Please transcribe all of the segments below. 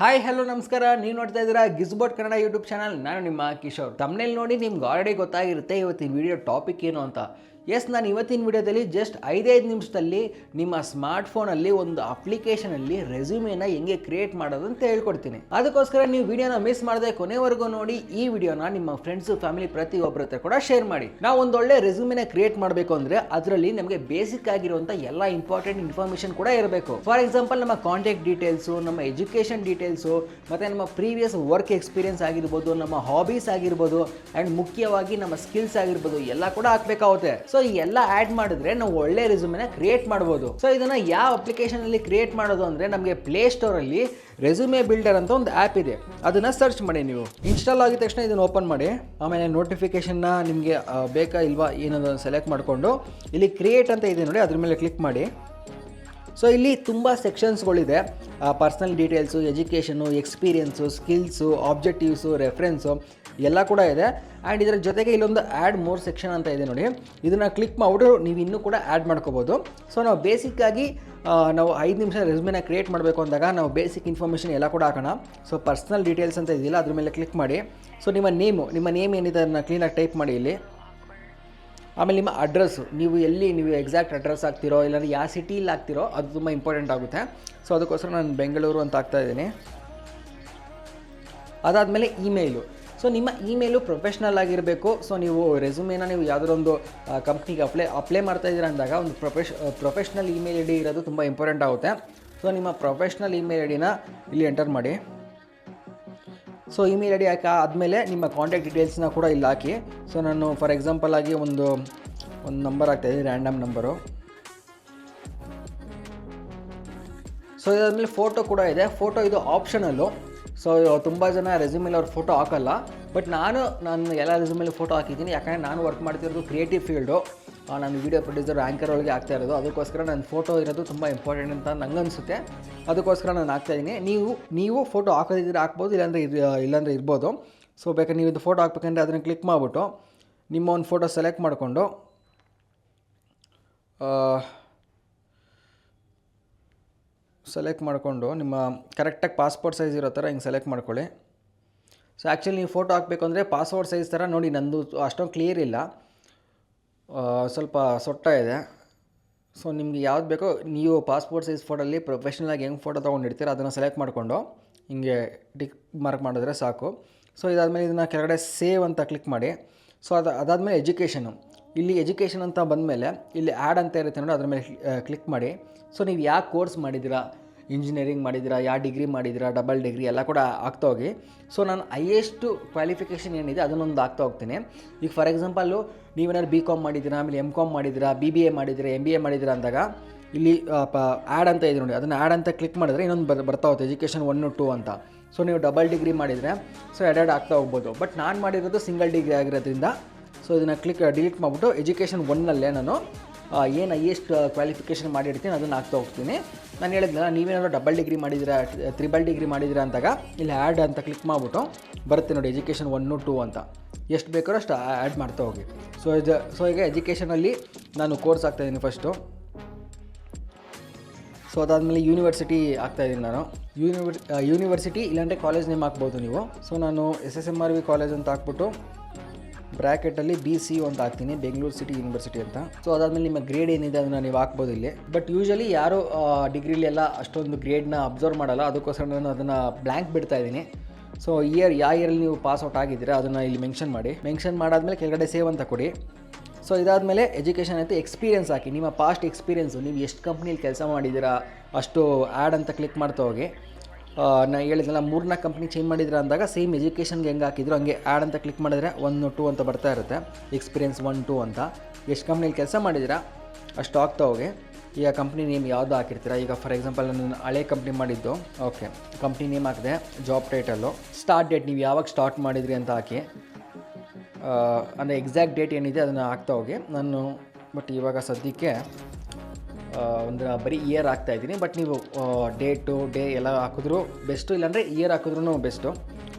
Hi hello ನಮಸ್ಕಾರ. ನೀವು ನೋಡ್ತಾ ಇದ್ದೀರಾ ಗಿಸ್ಬೋಟ್ ಕನ್ನಡ ಯೂಟ್ಯೂಬ್ ಚಾನಲ್ ನಾನು ನಿಮ್ಮ ಕಿಶೋರ್. ತಮ್ಮನೇಲಿ ನೋಡಿ ನಿಮ್ಗೆ ಆಲ್ರೆಡಿ ಗೊತ್ತಾಗಿರುತ್ತೆ ಇವತ್ತಿನ ವಿಡಿಯೋ ಟಾಪಿಕ್ ಏನು ಅಂತ. ಎಸ್ ನಾನು ಇವತ್ತಿನ ವಿಡಿಯೋದಲ್ಲಿ ಜಸ್ಟ್ ಐದೈದು ನಿಮಿಷದಲ್ಲಿ ನಿಮ್ಮ ಸ್ಮಾರ್ಟ್ ಫೋನಲ್ಲಿ ಒಂದು ಅಪ್ಲಿಕೇಶನಲ್ಲಿ ರೆಸ್ಯೂಮೇನ ಹೆಂಗೆ ಕ್ರಿಯೇಟ್ ಮಾಡೋದು ಅಂತ ಹೇಳ್ಕೊಡ್ತೀನಿ. ಅದಕ್ಕೋಸ್ಕರ ನೀವು ವಿಡಿಯೋನ ಮಿಸ್ ಮಾಡದೆ ಕೊನೆವರೆಗೂ ನೋಡಿ, ಈ ವಿಡಿಯೋನ ನಿಮ್ಮ ಫ್ರೆಂಡ್ಸ್ ಫ್ಯಾಮಿಲಿ ಪ್ರತಿಯೊಬ್ಬರ ಹತ್ರ ಕೂಡ ಶೇರ್ ಮಾಡಿ. ನಾವು ಒಂದೊಳ್ಳೆ ರೆಸ್ಯೂಮೇನ ಕ್ರಿಯೇಟ್ ಮಾಡಬೇಕು ಅಂದರೆ ಅದರಲ್ಲಿ ನಮಗೆ ಬೇಸಿಕ್ ಆಗಿರುವಂಥ ಎಲ್ಲ ಇಂಪಾರ್ಟೆಂಟ್ ಇನ್ಫಾರ್ಮೇಷನ್ ಕೂಡ ಇರಬೇಕು. ಫಾರ್ ಎಕ್ಸಾಂಪಲ್ ನಮ್ಮ ಕಾಂಟ್ಯಾಕ್ಟ್ ಡೀಟೇಲ್ಸು ನಮ್ಮ ಎಜುಕೇಷನ್ ಡೀಟೇಲ್ಸು ಮತ್ತು ನಮ್ಮ ಪ್ರೀವಿಯಸ್ ವರ್ಕ್ ಎಕ್ಸ್ಪೀರಿಯನ್ಸ್ ಆಗಿರ್ಬೋದು, ನಮ್ಮ ಹಾಬೀಸ್ ಆಗಿರ್ಬೋದು ಆ್ಯಂಡ್ ಮುಖ್ಯವಾಗಿ ನಮ್ಮ ಸ್ಕಿಲ್ಸ್ ಆಗಿರ್ಬೋದು, ಎಲ್ಲ ಕೂಡ ಹಾಕ್ಬೇಕಾಗುತ್ತೆ. ಸೊ ಈ ಎಲ್ಲ ಆ್ಯಡ್ ಮಾಡಿದ್ರೆ ನಾವು ಒಳ್ಳೆ ರೆಸ್ಯೂಮೆನ ಕ್ರಿಯೇಟ್ ಮಾಡ್ಬೋದು. ಸೊ ಇದನ್ನು ಯಾವ ಅಪ್ಲಿಕೇಶನಲ್ಲಿ ಕ್ರಿಯೇಟ್ ಮಾಡೋದು ಅಂದರೆ ನಮಗೆ ಪ್ಲೇ ಸ್ಟೋರಲ್ಲಿ ರೆಸ್ಯೂಮೆ ಬಿಲ್ಡರ್ ಅಂತ ಒಂದು ಆ್ಯಪ್ ಇದೆ. ಅದನ್ನು ಸರ್ಚ್ ಮಾಡಿ ನೀವು. ಇನ್ಸ್ಟಾಲ್ ಆಗಿದ ತಕ್ಷಣ ಇದನ್ನು ಓಪನ್ ಮಾಡಿ. ಆಮೇಲೆ ನೋಟಿಫಿಕೇಷನ್ನ ನಿಮಗೆ ಬೇಕಾ ಇಲ್ವಾ ಏನೋ ಸೆಲೆಕ್ಟ್ ಮಾಡಿಕೊಂಡು ಇಲ್ಲಿ ಕ್ರಿಯೇಟ್ ಅಂತ ಇದೆ ನೋಡಿ, ಅದ್ರ ಮೇಲೆ ಕ್ಲಿಕ್ ಮಾಡಿ. ಸೊ ಇಲ್ಲಿ ತುಂಬ ಸೆಕ್ಷನ್ಸ್ಗಳಿದೆ personal details education experience skills objectives references ಎಲ್ಲ ಕೂಡ ಇದೆ. ಆ್ಯಂಡ್ ಇದರ ಜೊತೆಗೆ ಇಲ್ಲೊಂದು ಆ್ಯಡ್ ಮೋರ್ ಸೆಕ್ಷನ್ ಅಂತ ಇದೆ ನೋಡಿ. ಇದನ್ನು ಕ್ಲಿಕ್ ಮಾಡಿಬಿಟ್ಟು ನೀವು ಇನ್ನೂ ಕೂಡ ಆ್ಯಡ್ ಮಾಡ್ಕೋಬೋದು. ಸೊ ನಾವು ಬೇಸಿಕ್ಕಾಗಿ ನಾವು ಐದು ನಿಮಿಷ ರೆಸ್ಯೂಮೆನ ಕ್ರಿಯೇಟ್ ಮಾಡಬೇಕು ಅಂದಾಗ ನಾವು ಬೇಸಿಕ್ ಇನ್ಫಾರ್ಮೇಷನ್ ಎಲ್ಲ ಕೂಡ ಹಾಕೋಣ. ಸೊ ಪರ್ಸ್ನಲ್ ಡೀಟೇಲ್ಸ್ ಅಂತ ಇದೆಯಲ್ಲ, ಅದ್ರ ಮೇಲೆ ಕ್ಲಿಕ್ ಮಾಡಿ. ಸೊ ನಿಮ್ಮ ನೇಮು ನಿಮ್ಮ ನೇಮ್ ಏನಿದೆ ಅದನ್ನು ಕ್ಲೀನಾಗಿ ಟೈಪ್ ಮಾಡಿ ಇಲ್ಲಿ. ಆಮೇಲೆ ನಿಮ್ಮ ಅಡ್ರೆಸ್ಸು ನೀವು ಎಲ್ಲಿ ನೀವು ಎಕ್ಸಾಕ್ಟ್ ಅಡ್ರೆಸ್ ಆಗ್ತಿರೋ ಇಲ್ಲಾಂದ್ರೆ ಯಾವ ಸಿಟಿಲಿ ಆಗ್ತಿರೋ ಅದು ತುಂಬ ಇಂಪಾರ್ಟೆಂಟ್ ಆಗುತ್ತೆ. ಸೊ ಅದಕ್ಕೋಸ್ಕರ ನಾನು ಬೆಂಗಳೂರು ಅಂತ ಆಗ್ತಾಯಿದ್ದೀನಿ ಅದಾದಮೇಲೆ ಇಮೇಲು ಸೊ ನಿಮ್ಮ ಇಮೇಲು ಪ್ರೊಫೆಷ್ನಲ್ ಆಗಿರಬೇಕು. ಸೊ ನೀವು ರೆಸ್ಯೂಮೇನ ನೀವು ಯಾವುದೊಂದು ಕಂಪ್ನಿಗೆ ಅಪ್ಲೈ ಅಪ್ಲೈ ಮಾಡ್ತಾ ಇದ್ದೀರಾ ಅಂದಾಗ ಒಂದು ಪ್ರೊಫೆಷ್ ಪ್ರೊಫೆಷ್ನಲ್ ಇಮೇಲ್ ಐ ಡಿ ಇರೋದು ತುಂಬ ಇಂಪಾರ್ಟೆಂಟ್ ಆಗುತ್ತೆ. ಸೊ ನಿಮ್ಮ ಪ್ರೊಫೆಷ್ನಲ್ ಇಮೇಲ್ ಐ ಡಿನ ಇಲ್ಲಿ ಎಂಟರ್ ಮಾಡಿ. ಸೊ ಇಮೇಲ್ ಐ ಡಿ ಹಾಕಿ ಆದಮೇಲೆ ನಿಮ್ಮ ಕಾಂಟ್ಯಾಕ್ಟ್ ಡೀಟೇಲ್ಸ್ನ ಕೂಡ ಇಲ್ಲಿ ಹಾಕಿ. ಸೊ ನಾನು ಫಾರ್ ಎಕ್ಸಾಂಪಲ್ ಆಗಿ ಒಂದು ಒಂದು ನಂಬರ್ ಹಾಕ್ತಾಯಿದ್ದೀನಿ ರ್ಯಾಂಡಮ್ ನಂಬರು ಸೊ ಇದಾದಮೇಲೆ ಫೋಟೋ ಕೂಡ ಇದೆ. ಫೋಟೋ ಇದು ಆಪ್ಷನಲ್ಲು ಸೊ ತುಂಬ ಜನ ರೆಸ್ಯೂಮೇಲಿ ಅವ್ರ ಫೋಟೋ ಹಾಕಲ್ಲ. ಬಟ್ ನಾನು ನಾನು ಎಲ್ಲ ರೆಸ್ಯೂಮಲ್ಲಿ ಫೋಟೋ ಹಾಕಿದ್ದೀನಿ. ಯಾಕಂದರೆ ನಾನು ವರ್ಕ್ ಮಾಡ್ತಿರೋದು ಕ್ರಿಯೇಟಿವ್ ಫೀಲ್ಡು ನಾನು ವೀಡಿಯೋ ಪ್ರೊಡ್ಯೂಸರ್ ಆ್ಯಂಕರ್ ಒಳಗೆ ಆಗ್ತಾ ಇರೋದು. ಅದಕ್ಕೋಸ್ಕರ ನನ್ನ ಫೋಟೋ ಇರೋದು ತುಂಬ ಇಂಪಾರ್ಟೆಂಟ್ ಅಂತ ನಂಗೆ ಅನಿಸುತ್ತೆ. ಅದಕ್ಕೋಸ್ಕರ ನಾನು ಹಾಕ್ತಾಯಿದ್ದೀನಿ ನೀವು ನೀವು ಫೋಟೋ ಹಾಕೋದಿದ್ರೆ ಹಾಕ್ಬೋದು, ಇಲ್ಲಾಂದರೆ ಇದು, ಇಲ್ಲಾಂದರೆ ಇರ್ಬೋದು. ಸೊ ಬೇಕಾದ್ರೆ ನೀವು ಇದು ಫೋಟೋ ಹಾಕ್ಬೇಕಂದ್ರೆ ಅದನ್ನು ಕ್ಲಿಕ್ ಮಾಡಿಬಿಟ್ಟು ನಿಮ್ಮ ಒಂದು ಫೋಟೋ ಸೆಲೆಕ್ಟ್ ಮಾಡಿಕೊಂಡು ಸೆಲೆಕ್ಟ್ ಮಾಡಿಕೊಂಡು ನಿಮ್ಮ ಕರೆಕ್ಟಾಗಿ ಪಾಸ್ಪೋರ್ಟ್ ಸೈಜ್ ಇರೋ ಥರ ಹಿಂಗೆ ಸೆಲೆಕ್ಟ್ ಮಾಡ್ಕೊಳ್ಳಿ. ಸೊ ಆ್ಯಕ್ಚುಲಿ ನೀವು ಫೋಟೋ ಹಾಕಬೇಕು ಅಂದರೆ ಪಾಸ್ಪೋರ್ಟ್ ಸೈಜ್ ಥರ ನೋಡಿ ನಂದು ಅಷ್ಟೊಂದು ಕ್ಲಿಯರ್ ಇಲ್ಲ. ಸ್ವಲ್ಪ ಸೊಟ್ಟ ಇದೆ. ಸೊ ನಿಮಗೆ ಯಾವ್ದು ಬೇಕೋ ನೀವು ಪಾಸ್ಪೋರ್ಟ್ ಸೈಜ್ ಫೋಟೋಲ್ಲಿ ಪ್ರೊಫೆಷ್ನಲಾಗಿ ಹೆಂಗೆ ಫೋಟೋ ತೊಗೊಂಡಿರ್ತೀರ ಅದನ್ನು ಸೆಲೆಕ್ಟ್ ಮಾಡಿಕೊಂಡು ಹಿಂಗೆ ಟಿಕ್ ಮಾರ್ಕ್ ಮಾಡಿದ್ರೆ ಸಾಕು. ಸೊ ಇದಾದಮೇಲೆ ಇದನ್ನು ಕೆಳಗಡೆ ಸೇವ್ ಅಂತ ಕ್ಲಿಕ್ ಮಾಡಿ. ಸೊ ಅದು, ಅದಾದಮೇಲೆ ಎಜುಕೇಷನು ಇಲ್ಲಿ ಎಜುಕೇಷನ್ ಅಂತ ಬಂದಮೇಲೆ ಇಲ್ಲಿ ಆ್ಯಡ್ ಅಂತ ಇರುತ್ತೆ ನೋಡಿ, ಅದ್ರ ಮೇಲೆ ಕ್ಲಿಕ್ ಮಾಡಿ. ಸೊ, ನೀವು ಯಾವ ಕೋರ್ಸ್ ಮಾಡಿದ್ದೀರಾ? ಇಂಜಿನಿಯರಿಂಗ್ ಮಾಡಿದ್ದೀರಾ? ಯಾವ ಡಿಗ್ರಿ ಮಾಡಿದ್ದೀರಾ? ಡಬಲ್ ಡಿಗ್ರಿ ಎಲ್ಲ ಕೂಡ ಆಗ್ತಾ ಹೋಗಿ. ಸೊ, ನಾನು ಹೈಯೆಸ್ಟು ಕ್ವಾಲಿಫಿಕೇಷನ್ ಏನಿದೆ ಅದನ್ನೊಂದು ಆಗ್ತಾ ಹೋಗ್ತೀನಿ. ಈಗ ಫಾರ್ ಎಕ್ಸಾಂಪಲ್ಲು ನೀವೇನಾದ್ರು ಬಿ ಕಾಮ್ ಮಾಡಿದ್ದೀರಾ? ಆಮೇಲೆ ಎಂ ಕಾಮ್ ಮಾಡಿದ್ದೀರಾ? ಬಿ ಬಿ ಎ ಮಾಡಿದ್ದೀರಾ? ಎಂ ಬಿ ಎ ಮಾಡಿದ್ದೀರಾ ಅಂದಾಗ, ಇಲ್ಲಿ ಆ್ಯಡ್ ಅಂತ ಇದೆ ನೋಡಿ. ಅದನ್ನು ಆ್ಯಡ್ ಅಂತ ಕ್ಲಿಕ್ ಮಾಡಿದ್ರೆ ಇನ್ನೊಂದು ಬರ್, ಬರ್ತಾ ಹೋಗುತ್ತೆ ಎಜುಕೇಷನ್ ಒನ್ ಟು ಅಂತ. ಸೊ, ನೀವು ಡಬಲ್ ಡಿಗ್ರಿ ಮಾಡಿದರೆ, ಸೊ ಎಡೆಡ್ ಆಗ್ತಾ ಹೋಗ್ಬೋದು. ಬಟ್ ನಾನು ಮಾಡಿರೋದು ಸಿಂಗಲ್ ಡಿಗ್ರಿ ಆಗಿರೋದ್ರಿಂದ ಸೊ ಇದನ್ನು ಕ್ಲಿಕ್ ಡಿಲೀಟ್ ಮಾಡಿಬಿಟ್ಟು ಎಜುಕೇಷನ್ ಒನ್ನಲ್ಲೇ ನಾನು ಏನು ಹೈಯೆಸ್ಟ್ ಕ್ವಾಲಿಫಿಕೇಷನ್ ಮಾಡಿರ್ತೀನಿ ಅದನ್ನು ಹಾಕ್ತಾ ಹೋಗ್ತೀನಿ. ನಾನು ಹೇಳಿದ್ನಲ್ಲ, ನೀವೇನಾದ್ರು ಡಬಲ್ ಡಿಗ್ರಿ ಮಾಡಿದ್ದೀರಾ ತ್ರಿಬಲ್ ಡಿಗ್ರಿ ಮಾಡಿದ್ದೀರಾ ಅಂದಾಗ, ಇಲ್ಲಿ ಆ್ಯಡ್ ಅಂತ ಕ್ಲಿಕ್ ಮಾಡಿಬಿಟ್ಟು ಬರುತ್ತೆ ನೋಡಿ ಎಜುಕೇಷನ್ ಒನ್ನು ಟೂ ಅಂತ. ಎಷ್ಟು ಬೇಕಾದ್ರೂ ಅಷ್ಟು ಆ್ಯಡ್ ಮಾಡ್ತಾ ಹೋಗಿ. ಸೊ ಇದು ಸೊ ಈಗ ಎಜುಕೇಷನಲ್ಲಿ ನಾನು ಕೋರ್ಸ್ ಆಗ್ತಾಯಿದ್ದೀನಿ ಫಸ್ಟು ಸೊ ಅದಾದಮೇಲೆ ಯೂನಿವರ್ಸಿಟಿ ಆಗ್ತಾಯಿದ್ದೀನಿ ನಾನು. ಯೂನಿವರ್ ಯೂನಿವರ್ಸಿಟಿ ಇಲ್ಲಾಂದರೆ ಕಾಲೇಜ್ ನೇಮ್ ಹಾಕ್ಬೋದು ನೀವು. ಸೊ ನಾನು S S M R V college ಅಂತ ಹಾಕ್ಬಿಟ್ಟು ಬ್ರ್ಯಾಕೆಟಲ್ಲಿ ಬಿ ಸಿ ಅಂತ ಹಾಕ್ತೀನಿ ಬೆಂಗಳೂರು ಸಿಟಿ ಯೂನಿವರ್ಸಿಟಿ ಅಂತ. ಸೊ ಅದಾದಮೇಲೆ ನಿಮ್ಮ ಗ್ರೇಡ್ ಏನಿದೆ ಅದನ್ನು ನೀವು ಹಾಕ್ಬೋದು ಇಲ್ಲಿ. ಬಟ್ ಯೂಶಲಿ ಯಾರು ಡಿಗ್ರಿಲಿ ಎಲ್ಲ ಅಷ್ಟೊಂದು ಗ್ರೇಡ್ನ ಅಬ್ಸರ್ವ್ ಮಾಡಲ್ಲ, ಅದಕ್ಕೋಸ್ಕರ ನಾನು ಅದನ್ನು ಬ್ಲ್ಯಾಂಕ್ ಬಿಡ್ತಾ ಇದ್ದೀನಿ. ಸೊ ಇಯರ್ ಯಾವ ಇಯರಲ್ಲಿ ನೀವು ಪಾಸ್ ಔಟ್ ಆಗಿದ್ದೀರಾ ಅದನ್ನು ಇಲ್ಲಿ ಮೆನ್ಷನ್ ಮಾಡಿ. ಮೆನ್ಷನ್ ಮಾಡಾದಮೇಲೆ ಕೆಳಗಡೆ ಸೇವ್ ಅಂತ ಕೊಡಿ. ಸೊ ಇದಾದಮೇಲೆ ಎಜುಕೇಷನ್ ಅಂತ ಎಕ್ಸ್ಪೀರಿಯನ್ಸ್ ಹಾಕಿ, ನಿಮ್ಮ ಪಾಸ್ಟ್ ಎಕ್ಸ್ಪೀರಿಯೆನ್ಸು ನೀವು ಎಷ್ಟು ಕಂಪ್ನಿಲಿ ಕೆಲಸ ಮಾಡಿದ್ದೀರಾ, ಅಷ್ಟು ಆ್ಯಡ್ ಅಂತ ಕ್ಲಿಕ್ ಮಾಡ್ತಾ ಹೋಗಿ. ನಾ ಹೇಳಿದ್ನಲ್ಲ ಮೂರನೇ ಕಂಪ್ನಿ ಚೇಂಜ್ ಮಾಡಿದ್ರೆ ಅಂದಾಗ ಸೇಮ್ ಎಜುಕೇಷನ್ಗೆ ಹೆಂಗೆ ಹಾಕಿದ್ರು, ಹಂಗೆ ಆ್ಯಡ್ ಅಂತ ಕ್ಲಿಕ್ ಮಾಡಿದ್ರೆ ಒನ್ ಟು ಅಂತ ಬರ್ತಾ ಇರುತ್ತೆ. ಎಕ್ಸ್ಪೀರಿಯನ್ಸ್ ಒನ್ ಟು ಅಂತ. ಎಷ್ಟು ಕಂಪ್ನಿಲಿ ಕೆಲಸ ಮಾಡಿದ್ದೀರಾ ಅಷ್ಟು ಆಗ್ತಾ ಹೋಗಿ ಈಗ ಕಂಪ್ನಿ ನೇಮ್ ಯಾವುದು ಹಾಕಿರ್ತೀರಾ? ಈಗ ಫಾರ್ ಎಕ್ಸಾಂಪಲ್ ನಾನು ಹಳೆ ಕಂಪ್ನಿ ಮಾಡಿದ್ದು. ಓಕೆ ಕಂಪ್ನಿ ನೇಮ್ ಹಾಕಿದೆ ಜಾಬ್ ಟೈಟಲ್ಲು ಸ್ಟಾರ್ಟ್ ಡೇಟ್ ನೀವು ಯಾವಾಗ ಸ್ಟಾರ್ಟ್ ಮಾಡಿದ್ರಿ ಅಂತ ಹಾಕಿ. ಅಂದರೆ ಎಕ್ಸಾಕ್ಟ್ ಡೇಟ್ ಏನಿದೆ ಅದನ್ನು ಹಾಕ್ತಾ ಹೋಗಿ. ನಾನು ಬಟ್ ಇವಾಗ ಸದ್ಯಕ್ಕೆ ಒಂದು ಬರೀ ಇಯರ್ ಹಾಕ್ತಾ ಇದ್ದೀನಿ. ಬಟ್ ನೀವು ಡೇಟು ಡೇ ಎಲ್ಲ ಹಾಕಿದ್ರು ಬೆಸ್ಟು ಇಲ್ಲಾಂದರೆ ಇಯರ್ ಹಾಕಿದ್ರೂ ಬೆಸ್ಟು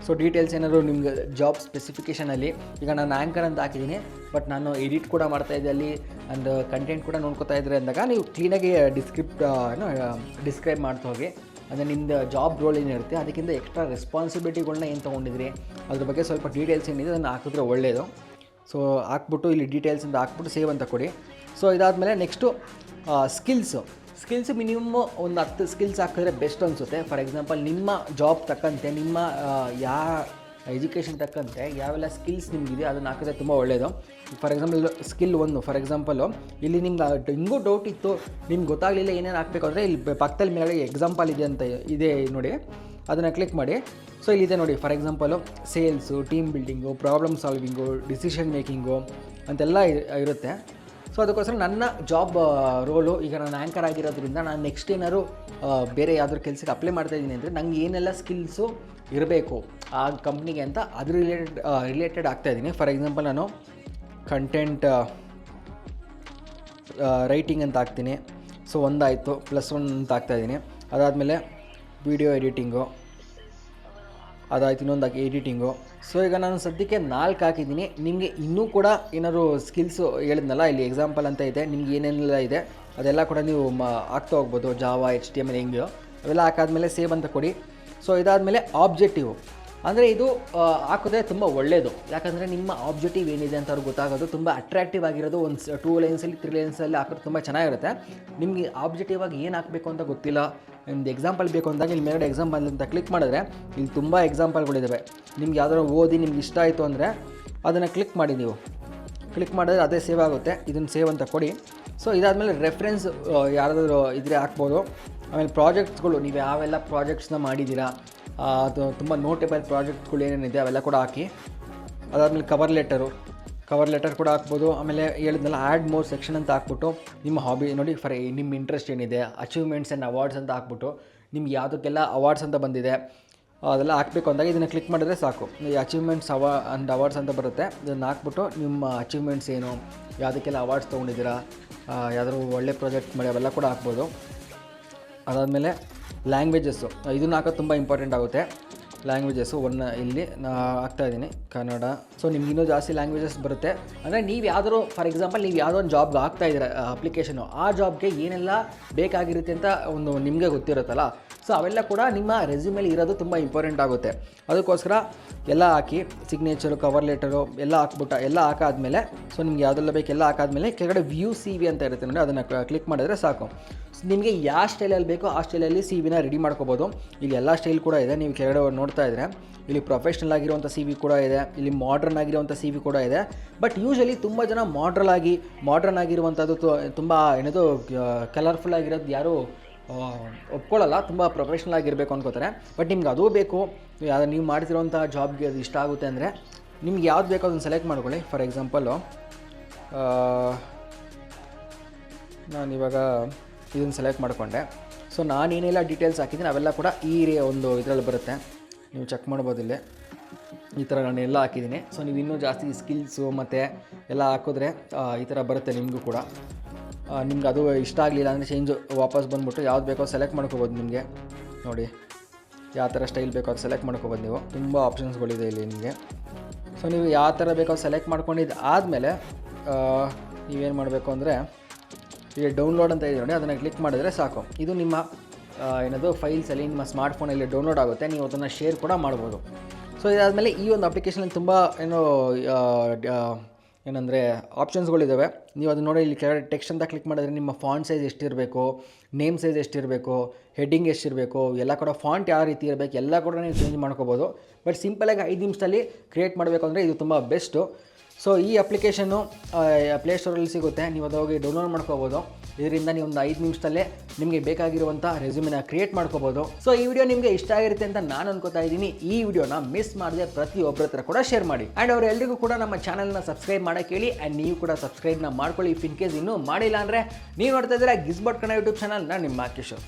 ಸೊ ಡೀಟೇಲ್ಸ್ ಏನಾದರೂ ನಿಮ್ಗೆ ಜಾಬ್ ಸ್ಪೆಸಿಫಿಕೇಷನಲ್ಲಿ ಈಗ ನಾನು ಆ್ಯಂಕರ್ ಅಂತ ಹಾಕಿದ್ದೀನಿ. ಬಟ್ ನಾನು ಎಡಿಟ್ ಕೂಡ ಮಾಡ್ತಾ ಇದ್ದೆ ಅಲ್ಲಿ ಆ್ಯಂಡ್ ಕಂಟೆಂಟ್ ಕೂಡ ನೋಡ್ಕೋತಾ ಇದ್ರೆ ಅಂದಾಗ ನೀವು ಕ್ಲೀನಾಗಿ ಡಿಸ್ಕ್ರಿಪ್ಟ್ ಏನೋ ಡಿಸ್ಕ್ರೈಬ್ ಮಾಡ್ತಾ ಹೋಗಿ. ಅಂದರೆ ನಿಮ್ಮದು ಜಾಬ್ ರೋಲ್ ಏನಿರುತ್ತೆ ಅದಕ್ಕಿಂತ ಎಕ್ಸ್ಟ್ರಾ ರೆಸ್ಪಾನ್ಸಿಬಿಲಿಟಿಗಳನ್ನ ಏನು ತೊಗೊಂಡಿದ್ರಿ, ಅದ್ರ ಬಗ್ಗೆ ಸ್ವಲ್ಪ ಡೀಟೇಲ್ಸ್ ಏನಿದೆ ಅದನ್ನು ಹಾಕಿದ್ರೆ ಒಳ್ಳೆಯದು ಸೊ ಹಾಕ್ಬಿಟ್ಟು ಇಲ್ಲಿ ಡೀಟೇಲ್ಸ್ ಅಂತ ಹಾಕ್ಬಿಟ್ಟು ಸೇವ್ ಅಂತ ಕೊಡಿ. ಸೊ ಇದಾದಮೇಲೆ ನೆಕ್ಸ್ಟು ಸ್ಕಿಲ್ಸು ಸ್ಕಿಲ್ಸ್ ಮಿನಿಮಮ್ ಒಂದು ಹತ್ತು ಸ್ಕಿಲ್ಸ್ ಹಾಕಿದ್ರೆ ಬೆಸ್ಟ್ ಅನಿಸುತ್ತೆ. ಫಾರ್ ಎಕ್ಸಾಂಪಲ್ ನಿಮ್ಮ ಜಾಬ್ ತಕ್ಕಂತೆ, ನಿಮ್ಮ ಯಾ ಎಜುಕೇಷನ್ ತಕ್ಕಂತೆ ಯಾವೆಲ್ಲ ಸ್ಕಿಲ್ಸ್ ನಿಮಗಿದೆ ಅದನ್ನು ಹಾಕಿದ್ರೆ ತುಂಬ ಒಳ್ಳೆಯದು ಫಾರ್ ಎಕ್ಸಾಂಪಲ್ ಸ್ಕಿಲ್ ಒಂದು. ಫಾರ್ ಎಕ್ಸಾಂಪಲು ಇಲ್ಲಿ ನಿಮ್ಗೆ ಹಿಂಗೂ ಡೌಟ್ ಇತ್ತು. ನಿಮ್ಗೆ ಗೊತ್ತಾಗಲಿಲ್ಲ ಏನೇನು ಹಾಕಬೇಕು ಅಂದರೆ ಇಲ್ಲಿ ಪಕ್ಕದಲ್ಲಿ ಮೇಲೆ ಎಕ್ಸಾಂಪಲ್ ಇದೆ ಅಂತ ಇದೆ ನೋಡಿ. ಅದನ್ನು ಕ್ಲಿಕ್ ಮಾಡಿ. ಸೊ ಇಲ್ಲಿದೆ ನೋಡಿ. For example sales team building problem solving decision making ಅಂತೆಲ್ಲ ಇರುತ್ತೆ. ಸೊ ಅದಕ್ಕೋಸ್ಕರ ನನ್ನ ಜಾಬ್ ರೋಲು ಈಗ ನಾನು ಆ್ಯಂಕರ್ ಆಗಿರೋದ್ರಿಂದ ನಾನು ನೆಕ್ಸ್ಟ್ ಏನಾದ್ರು ಬೇರೆ ಯಾವ್ದಾದ್ರು ಕೆಲಸಕ್ಕೆ ಅಪ್ಲೈ ಮಾಡ್ತಾ ಇದ್ದೀನಿ ಅಂದರೆ ನಂಗೆ ಏನೆಲ್ಲ ಸ್ಕಿಲ್ಸು ಇರಬೇಕು ಆ ಕಂಪ್ನಿಗೆ ಅಂತ ಅದ್ರ ರಿಲೇಟೆಡ್ ರಿಲೇಟೆಡ್ ಆಗ್ತಾಯಿದ್ದೀನಿ ಫಾರ್ ಎಕ್ಸಾಂಪಲ್ ನಾನು ಕಂಟೆಂಟ್ ರೈಟಿಂಗ್ ಅಂತ ಹಾಕ್ತೀನಿ. ಸೊ ಒಂದಾಯಿತು ಪ್ಲಸ್ ಒನ್ ಅಂತ ಹಾಕ್ತಾಯಿದ್ದೀನಿ ಅದಾದಮೇಲೆ ವಿಡಿಯೋ ಎಡಿಟಿಂಗು ಅದಾಯ್ತು, ಇನ್ನೊಂದಾಗಿ ಎಡಿಟಿಂಗು ಸೊ ಈಗ ನಾನು ಸದ್ಯಕ್ಕೆ ನಾಲ್ಕು ಹಾಕಿದ್ದೀನಿ. ನಿಮಗೆ ಇನ್ನೂ ಕೂಡ ಏನಾದ್ರು ಸ್ಕಿಲ್ಸು ಹೇಳಿದ್ನಲ್ಲ, ಇಲ್ಲಿ ಎಕ್ಸಾಂಪಲ್ ಅಂತ ಇದೆ, ನಿಮ್ಗೆ ಏನೇನೆಲ್ಲ ಇದೆ, ಅದೆಲ್ಲ ಕೂಡ ನೀವು ಮ, ಹಾಕ್ತಾ ಹೋಗ್ಬೋದು Java H T M L ಹೆಂಗೆ ಅವೆಲ್ಲ ಹಾಕಾದ್ಮೇಲೆ ಸೇವ್ ಅಂತ ಕೊಡಿ. ಸೊ ಇದಾದಮೇಲೆ ಆಬ್ಜೆಕ್ಟಿವ್ ಅಂದರೆ ಇದು ಹಾಕಿದ್ರೆ ತುಂಬ ಒಳ್ಳೆಯದು ಯಾಕಂದರೆ ನಿಮ್ಮ ಆಬ್ಜೆಕ್ಟಿವ್ ಏನಿದೆ ಅಂತ ಅವ್ರಿಗೆ ಗೊತ್ತಾಗೋದು, ತುಂಬ ಅಟ್ರಾಕ್ಟಿವ್ ಆಗಿರೋದು, ಒಂದು ಟೂ ಲೈನ್ಸಲ್ಲಿ ತ್ರೀ ಲೈನ್ಸಲ್ಲಿ ಹಾಕೋದು ತುಂಬ ಚೆನ್ನಾಗಿರುತ್ತೆ. ನಿಮಗೆ ಆಬ್ಜೆಕ್ಟಿವ್ ಆಗಿ ಏನು ಹಾಕಬೇಕು ಅಂತ ಗೊತ್ತಿಲ್ಲ ನಿಮ್ದು ಎಕ್ಸಾಂಪಲ್ ಬೇಕು ಅಂದಾಗ ಇಲ್ಲಿ ಮೇಲ್ಗಡೆ ಎಕ್ಸಾಂಪಲ್ ಅಂತ ಕ್ಲಿಕ್ ಮಾಡಿದ್ರೆ ಇಲ್ಲಿ ತುಂಬ ಎಕ್ಸಾಂಪಲ್ಗಳಿದ್ದಾವೆ ನಿಮ್ಗೆ ಯಾವ್ದಾದ್ರು ಓದಿ ನಿಮ್ಗೆ ಇಷ್ಟ ಆಯಿತು ಅಂದರೆ ಅದನ್ನು ಕ್ಲಿಕ್ ಮಾಡಿ ನೀವು. ಕ್ಲಿಕ್ ಮಾಡಿದ್ರೆ ಅದೇ ಸೇವ್ ಆಗುತ್ತೆ. ಇದನ್ನು ಸೇವ್ ಅಂತ ಕೊಡಿ. ಸೊ ಇದಾದಮೇಲೆ ರೆಫರೆನ್ಸ್ ಯಾರಾದರೂ ಇದ್ರೆ ಹಾಕ್ಬೋದು. ಆಮೇಲೆ ಪ್ರಾಜೆಕ್ಟ್ಸ್ಗಳು ನೀವು ಯಾವೆಲ್ಲ ಪ್ರಾಜೆಕ್ಟ್ಸ್ನ ಮಾಡಿದ್ದೀರಾ ಅದು ತುಂಬ ನೋಟೇಬಲ್ ಪ್ರಾಜೆಕ್ಟ್ಗಳು ಏನೇನಿದೆ ಅವೆಲ್ಲ ಕೂಡ ಹಾಕಿ. ಅದಾದಮೇಲೆ ಕವರ್ ಲೆಟರು ಕವರ್ ಲೆಟರ್ ಕೂಡ ಹಾಕ್ಬೋದು. ಆಮೇಲೆ ಹೇಳಿದ್ನಲ್ಲ ಆ್ಯಡ್ ಮೋರ್ ಸೆಕ್ಷನ್ ಅಂತ ಹಾಕ್ಬಿಟ್ಟು ನಿಮ್ಮ ಹಾಬಿ ನೋಡಿ ಫಾರ್ ನಿಮ್ಮ ಇಂಟ್ರೆಸ್ಟ್ ಏನಿದೆ ಅಚೀವ್ಮೆಂಟ್ಸ್ ಆ್ಯಂಡ್ ಅವಾರ್ಡ್ಸ್ ಅಂತ ಹಾಕ್ಬಿಟ್ಟು ನಿಮ್ಗೆ ಯಾವುದಕ್ಕೆಲ್ಲ ಅವಾರ್ಡ್ಸ್ ಅಂತ ಬಂದಿದೆ, ಅದೆಲ್ಲ ಹಾಕಬೇಕು ಅಂದಾಗ ಇದನ್ನು ಕ್ಲಿಕ್ ಮಾಡಿದ್ರೆ ಸಾಕು. ಈ ಅಚೀವ್ಮೆಂಟ್ಸ್ ಅವಾ ಆ್ಯಂಡ್ ಅವಾರ್ಡ್ಸ್ ಅಂತ ಬರುತ್ತೆ. ಇದನ್ನು ಹಾಕ್ಬಿಟ್ಟು ನಿಮ್ಮ ಅಚೀವ್ಮೆಂಟ್ಸ್ ಏನು, ಯಾವುದಕ್ಕೆಲ್ಲ ಅವಾರ್ಡ್ಸ್ ತೊಗೊಂಡಿದ್ದೀರಾ ಯಾವ್ದಾದ್ರು ಒಳ್ಳೆ ಪ್ರಾಜೆಕ್ಟ್ ಮಾಡಿ ಅವೆಲ್ಲ ಕೂಡ ಹಾಕ್ಬೋದು. ಅದಾದಮೇಲೆ ಲ್ಯಾಂಗ್ವೇಜಸ್ಸು ಇದನ್ನು ಹಾಕೋದು ತುಂಬ ಇಂಪಾರ್ಟೆಂಟ್ ಆಗುತ್ತೆ. ಲ್ಯಾಂಗ್ವೇಜಸ್ಸು ಒನ್ ಇಲ್ಲಿ ನಾ ಹಾಕ್ತಾ ಇದ್ದೀನಿ, ಕನ್ನಡ. ಸೊ ನಿಮ್ಗೆ ಇನ್ನೂ ಜಾಸ್ತಿ ಲ್ಯಾಂಗ್ವೇಜಸ್ ಬರುತ್ತೆ. ಅಂದರೆ ನೀವು ಯಾವ್ದಾದ್ರು ಫಾರ್ ಎಕ್ಸಾಂಪಲ್ ನೀವು ಯಾವುದೋ ಒಂದು ಜಾಬ್ಗೆ ಆಗ್ತಾ ಇದ್ದೀರ ಅಪ್ಲಿಕೇಶನು ಆ ಜಾಬ್ಗೆ ಏನೆಲ್ಲ ಬೇಕಾಗಿರುತ್ತೆ ಅಂತ ಒಂದು ನಿಮಗೆ ಗೊತ್ತಿರುತ್ತಲ್ಲ. ಸೊ ಅವೆಲ್ಲ ಕೂಡ ನಿಮ್ಮ ರೆಸ್ಯೂಮಲ್ಲಿ ಇರೋದು ತುಂಬ ಇಂಪಾರ್ಟೆಂಟ್ ಆಗುತ್ತೆ. ಅದಕ್ಕೋಸ್ಕರ ಎಲ್ಲ ಹಾಕಿ ಸಿಗ್ನೇಚರು ಕವರ್ ಲೆಟರು ಎಲ್ಲ ಹಾಕ್ಬಿಟ್ಟು, ಎಲ್ಲ ಹಾಕಾದ್ಮೇಲೆ ಸೊ ನಿಮ್ಗೆ ಯಾವುದೆಲ್ಲ ಬೇಕು ಎಲ್ಲ ಹಾಕಾದ್ಮೇಲೆ ಕೆಳಗಡೆ ವ್ಯೂ ಸಿ ವಿ ಅಂತ ಇರುತ್ತೆ ನೋಡಿ, ಅದನ್ನು ಕ್ಲಿಕ್ ಮಾಡಿದ್ರೆ ಸಾಕು. ನಿಮಗೆ ಯಾವ ಸ್ಟೈಲಲ್ಲಿ ಬೇಕೋ ಆ ಸ್ಟೈಲಲ್ಲಿ ಸಿ ವಿನ ರೆಡಿ ಮಾಡ್ಕೋಬೋದು. ಇಲ್ಲಿ ಎಲ್ಲ ಸ್ಟೈಲ್ ಕೂಡ ಇದೆ, ನೀವು ಕೆಳಗಡೆ ನೋಡ್ತಾ ಇದ್ದರೆ ಇಲ್ಲಿ ಪ್ರೊಫೆಷ್ನಲ್ ಆಗಿರುವಂಥ ಸಿ ವಿ ಕೂಡ ಇದೆ, ಇಲ್ಲಿ ಮಾಡ್ರನ್ ಆಗಿರುವಂಥ ಸಿ ವಿ ಕೂಡ ಇದೆ. ಬಟ್ ಯೂಶಲಿ ತುಂಬ ಜನ ಮಾಡ್ರಲ್ ಆಗಿ ಮಾಡ್ರನ್ ಆಗಿರುವಂಥದ್ದು ತುಂಬ ಏನದು ಕಲರ್ಫುಲ್ ಆಗಿರೋದು ಯಾರು ಒಪ್ಕೊಳ್ಳಲ್ಲ, ತುಂಬ ಪ್ರೊಫೆಷ್ನಲ್ ಆಗಿರಬೇಕು ಅನ್ಕೋತಾರೆ. ಬಟ್ ನಿಮ್ಗೆ ಅದೂ ಬೇಕು ಯಾವ್ದು ನೀವು ಮಾಡ್ತಿರೋಂಥ ಜಾಬ್ಗೆ ಅದು ಇಷ್ಟ ಆಗುತ್ತೆ ಅಂದರೆ, ನಿಮ್ಗೆ ಯಾವ್ದು ಬೇಕೋ ಅದನ್ನು ಸೆಲೆಕ್ಟ್ ಮಾಡ್ಕೊಳ್ಳಿ. ಫಾರ್ ಎಕ್ಸಾಂಪಲ್ಲು ನಾನು ಇವಾಗ ಇದನ್ನು ಸೆಲೆಕ್ಟ್ ಮಾಡಿಕೊಂಡೆ. ಸೊ ನಾನು ಏನೆಲ್ಲ ಡೀಟೇಲ್ಸ್ ಹಾಕಿದ್ದೀನಿ ಅವೆಲ್ಲ ಕೂಡ ಈ ಒಂದು ಇದರಲ್ಲಿ ಬರುತ್ತೆ. ನೀವು ಚೆಕ್ ಮಾಡ್ಬೋದು ಇಲ್ಲಿ. ಈ ಥರ ನಾನು ಎಲ್ಲ ಹಾಕಿದ್ದೀನಿ. ಸೊ ನೀವು ಇನ್ನೂ ಜಾಸ್ತಿ ಸ್ಕಿಲ್ಸು ಮತ್ತು ಎಲ್ಲ ಹಾಕಿದ್ರೆ ಈ ಥರ ಬರುತ್ತೆ ನಿಮಗೂ ಕೂಡ. ನಿಮ್ಗೆ ಅದು ಇಷ್ಟ ಆಗಲಿಲ್ಲ ಅಂದರೆ ಚೇಂಜು ವಾಪಸ್ ಬಂದುಬಿಟ್ಟು ಯಾವ್ದು ಬೇಕೋ ಸೆಲೆಕ್ಟ್ ಮಾಡ್ಕೋಬೋದು ನಿಮಗೆ. ನೋಡಿ, ಯಾವ ಥರ ಸ್ಟೈಲ್ ಬೇಕೋ ಅದು ಸೆಲೆಕ್ಟ್ ಮಾಡ್ಕೋಬೋದು ನೀವು. ತುಂಬ ಆಪ್ಷನ್ಸ್ಗಳಿದೆ ಇಲ್ಲಿ ನಿಮಗೆ. ಸೊ ನೀವು ಯಾವ ಥರ ಬೇಕೋ ಸೆಲೆಕ್ಟ್ ಮಾಡ್ಕೊಂಡಿದ್ದು ಆದಮೇಲೆ ನೀವೇನು ಮಾಡಬೇಕು ಅಂದರೆ ಈಗ ಡೌನ್ಲೋಡ್ ಅಂತ ಇದೆ ನೋಡಿ, ಅದನ್ನು ಕ್ಲಿಕ್ ಮಾಡಿದ್ರೆ ಸಾಕು. ಇದು ನಿಮ್ಮ ಏನದು ಫೈಲ್ಸಲ್ಲಿ ನಿಮ್ಮ ಸ್ಮಾರ್ಟ್ಫೋನಲ್ಲಿ ಡೌನ್ಲೋಡ್ ಆಗುತ್ತೆ. ನೀವು ಅದನ್ನು ಶೇರ್ ಕೂಡ ಮಾಡ್ಬೋದು. ಸೊ ಇದಾದಮೇಲೆ ಈ ಒಂದು ಅಪ್ಲಿಕೇಶನ್ ತುಂಬ, ಏನು ಏನಂದರೆ ಆಪ್ಷನ್ಸ್ಗಳಿದ್ದಾವೆ ನೀವು ಅದು ನೋಡಿ, ಇಲ್ಲಿ ಕೆಳಗಡೆ ಟೆಕ್ಸ್ಟ್ ಅಂತ ಕ್ಲಿಕ್ ಮಾಡಿದ್ರೆ ನಿಮ್ಮ ಫಾಂಟ್ ಸೈಜ್ ಎಷ್ಟಿರಬೇಕು ನೇಮ್ ಸೈಜ್ ಎಷ್ಟಿರಬೇಕು ಹೆಡ್ಡಿಂಗ್ ಎಷ್ಟಿರಬೇಕು, ಎಲ್ಲ ಕೂಡ ಫಾಂಟ್ ಯಾವ ರೀತಿ ಇರಬೇಕು, ಎಲ್ಲ ಕೂಡ ನೀವು ಚೇಂಜ್ ಮಾಡ್ಕೋಬೋದು. ಬಟ್ ಸಿಂಪಲಾಗಿ ಐದು ನಿಮಿಷದಲ್ಲಿ ಕ್ರಿಯೇಟ್ ಮಾಡಬೇಕು ಅಂದರೆ ಇದು ತುಂಬ ಬೆಸ್ಟು ಸೊ ಈ ಅಪ್ಲಿಕೇಶನ್ನು ಪ್ಲೇಸ್ಟೋರಲ್ಲಿ ಸಿಗುತ್ತೆ. ನೀವು ಅದು ಹೋಗಿ ಡೌನ್ಲೋಡ್ ಮಾಡ್ಕೋಬೋದು. ಇದರಿಂದ ನೀವು ಒಂದು ಐದು ನಿಮಿಷದಲ್ಲೇ ನಿಮಗೆ ಬೇಕಾಗಿರುವಂಥ ರೆಸ್ಯೂಮಿನ ಕ್ರಿಯೇಟ್ ಮಾಡ್ಕೋಬೋದು. ಸೊ ಈ ವಿಡಿಯೋ ನಿಮಗೆ ಇಷ್ಟ ಆಗಿರುತ್ತೆ ಅಂತ ನಾನು ಅನ್ಕೋತಾ ಇದ್ದೀನಿ. ಈ ವಿಡಿಯೋನ ಮಿಸ್ ಮಾಡದೆ ಪ್ರತಿಯೊಬ್ಬರ ಹತ್ರ ಕೂಡ ಶೇರ್ ಮಾಡಿ. ಆ್ಯಂಡ್ ಅವರೆಲ್ಲರಿಗೂ ಕೂಡ ನಮ್ಮ ಚಾನಲ್ನ ಸಬ್ಸ್ಕ್ರೈಬ್ ಮಾಡೋಕೆ ಹೇಳಿ ಆ್ಯಂಡ್ ನೀವು ಕೂಡ ಸಬ್ಸ್ಕ್ರೈಬ್ನ ಮಾಡ್ಕೊಳ್ಳಿ. ಇಫ್ ಇನ್ ಕೇಸ್ ಇನ್ನೂ ಮಾಡಿಲ್ಲ ಅಂದರೆ, ನೀವು ನೋಡ್ತಾ ಇದ್ದೀರಾ ಗಿಸ್ಬಟ್ ಕನ್ನಡ ಯೂಟ್ಯೂಬ್ ಚಾನಲ್ ನಾನು ನಿಮ್ಮ ಕಿಶೋರ್